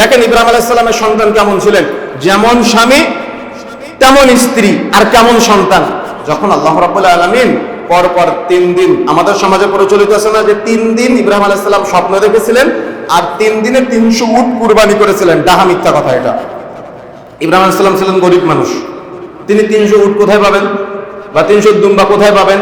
দেখেন ইব্রাহিম আলাইসাল্লামের সন্তান কেমন ছিলেন? যেমন স্বামী, তেমন স্ত্রী, আর কেমন সন্তান? যখন আল্লাহ রাবুল্লাহ আলমিন পর পর তিন দিন আমাদের সমাজে প্রচলিত আছে না যে তিন দিন ইব্রাহিম আলাইসাল্লাম স্বপ্ন দেখেছিলেন, আর তিন দিনে তিনশো উট কুরবানি করেছিলেন। ডাহা মিথ্যা কথা এটা। ইব্রাহিম আলাইসাল্লাম ছিলেন গরিব মানুষ। তিনি তিনশো উট কোথায় পাবেন? বা তিনশো দুম্বা কোথায় পাবেন?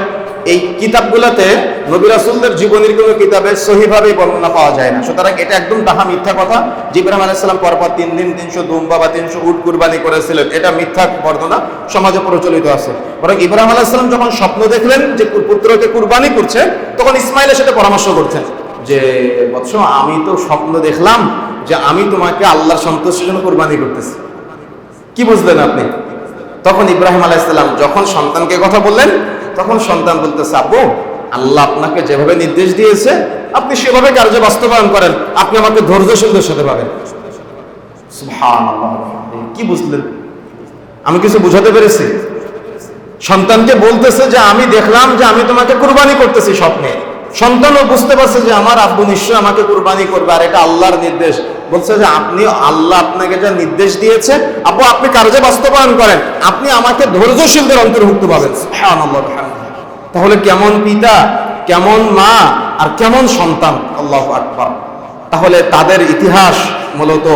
এই কিতাবগুলোতে নবী রাসূলদের জীবনীর কোনো কিতাবে সহিভাবে বর্ণনা পাওয়া যায় না। সুতরাং এটা একদম ডাহা মিথ্যা কথা। যে ইব্রাহিম আলাইসাল্লাম পরপর তিন দিন তিনশো দুম্বা বা তিনশো উট কুরবানি করেছিলেন। এটা মিথ্যা বর্ণনা। সমাজে প্রচলিত আছে। বরং ইব্রাহিম আলাইসাল্লাম যখন স্বপ্ন দেখলেন যে পুত্রকে কুরবানি করছে, তখন ইসমাইলের সাথে পরামর্শ করছেন যে, বৎস, আমি তো স্বপ্ন দেখলাম যে আমি তোমাকে আল্লাহর সন্তুষ্টির জন্য কুরবানি করতেছি। কি বুঝলেন আপনি? তখন ইব্রাহিম আলাইসাল্লাম যখন সন্তানকে কথা বললেন তখন সন্তান বলতেছে, আব্বু, আল্লাহ আপনাকে যেভাবে নির্দেশ দিয়েছে, আপনি সেভাবে কার্যে বাস্তবায়ন করেন। আপনি আমাকে ধৈর্যশীলদের সাথে পাবেন। কি বুঝলেন? আমি কিছু বুঝাতে পেরেছি। সন্তানকে বলতেছে যে, আমি দেখলাম যে আমি তোমাকে কুরবানি করতেছি স্বপ্নে। সন্তানও বুঝতে পারছে যে, আমার আব্বু নিশ্চয়ই আমাকে কুরবানি করবে আর এটা আল্লাহর নির্দেশ। বলছে যে, আপনি, আল্লাহ আপনাকে যা নির্দেশ দিয়েছে, আব্বু, আপনি কার্যে বাস্তবায়ন করেন। আপনি আমাকে ধৈর্যশীলদের অন্তর্ভুক্ত পাবেন। তাহলে কেমন পিতা, কেমন মা আর কেমন সন্তান? আল্লাহ আকবার। তাহলে তাদের ইতিহাস মূলত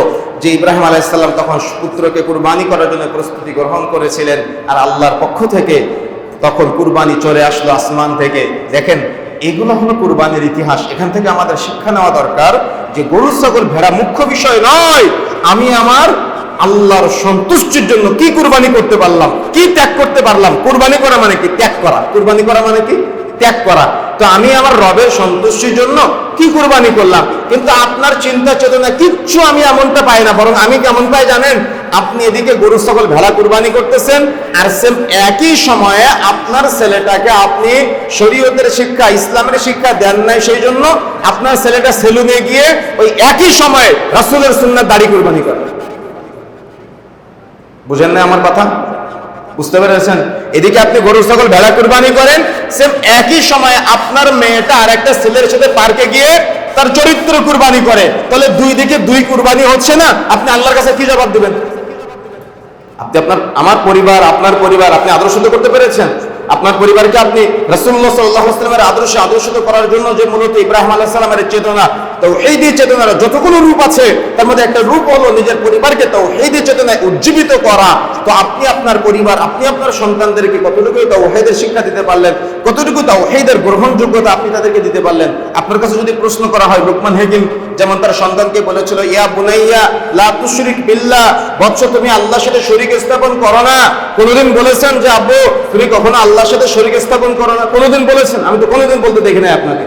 যে ইব্রাহিম আলাইসাল্লাম তখন পুত্রকে কুরবানি করার জন্য প্রস্তুতি গ্রহণ করেছিলেন আর আল্লাহর পক্ষ থেকে তখন কুরবানি চলে আসলো আসমান থেকে। দেখেন, এগুলো হলো কুরবানির ইতিহাস। এখান থেকে আমাদের শিক্ষা নেওয়া দরকার যে গরু ছাগল ভেড়া মুখ্য বিষয় নয়। আমি আমার আল্লাহর সন্তুষ্টির জন্য কি কুরবানি করতে পারলাম, কি ত্যাগ করতে পারলাম? কুরবানি করা মানে কি? ত্যাগ করা। কুরবানি করা মানে কি? ত্যাগ করা। তো আমি আমার রবের সন্তুষ্টির জন্য কি কুরবানি করলাম? কিন্তু আপনার চিন্তা চেতনা কিচ্ছু আমি এমনটা পাই না, বরং আমি কেমন পাই জানেন? আপনি এদিকে গরু সকল ভেড়া কুরবানি করতেছেন, আর সেম একই সময়ে আপনার ছেলেটাকে আপনি শরীয়তের শিক্ষা, ইসলামের শিক্ষা দেন নাই সেই জন্য আপনার ছেলেটা সেলুনে গিয়ে ওই একই সময়ে রাসূলের সুন্নাত দাড়ি কুরবানি করে বুঝেন না আমার কথা? বুঝতে পেরেছেন? এদিকে আপনি গরু ছাগল ভেড়া কুরবানি করেন সেম একই সময় আপনার মেয়েটা আর একটা ছেলের সাথে পার্কে গিয়ে তার চরিত্র কুরবানি করে। তাহলে দুই দিকে দুই কুরবানি হচ্ছে না? আপনি আল্লাহর কাছে কি জবাব দেবেন? আপনি আপনার, আমার পরিবার, আপনার পরিবার, আপনি আদর্শ করতে পেরেছেন। আপনার পরিবারকে আপনি রাসূলুল্লাহ সাল্লাল্লাহু আলাইহি আদর্শে আদর্শিত করার জন্য যে মূলত ইব্রাহিম আলাইহিস সালামের চেতনা তাওহীদি চেতনার যতগুলো রূপ আছে, তার মধ্যে একটা রূপ হলো নিজের পরিবারকে তাওহীদি চেতনায় উজ্জীবিত করা। তো আপনি আপনার পরিবার, আপনি আপনার সন্তানদেরকে কতটুকু তাওহীদের শিক্ষা দিতে পারলেন, কতটুকু তাওহীদের গ্রহণযোগ্যতা আপনি তাদেরকে দিতে পারলেন? আপনার কাছে যদি প্রশ্ন করা হয় লুকমান হাকিম, যেমন তার সন্তানকে বলেছিল, ইয়া বুনাইয়া, লা তুশরিক বিল্লাহ, বৎস তুমি আল্লাহর সাথে শরীক স্থাপন করো না। কোনোদিন বলেছেন যে, আব্বু, তুমি কখনো আল্লাহর সাথে শরীর স্থাপন করো না। কোনোদিন বলেছেন? আমি তো কোনোদিন বলতে দেখি নাই আপনাকে।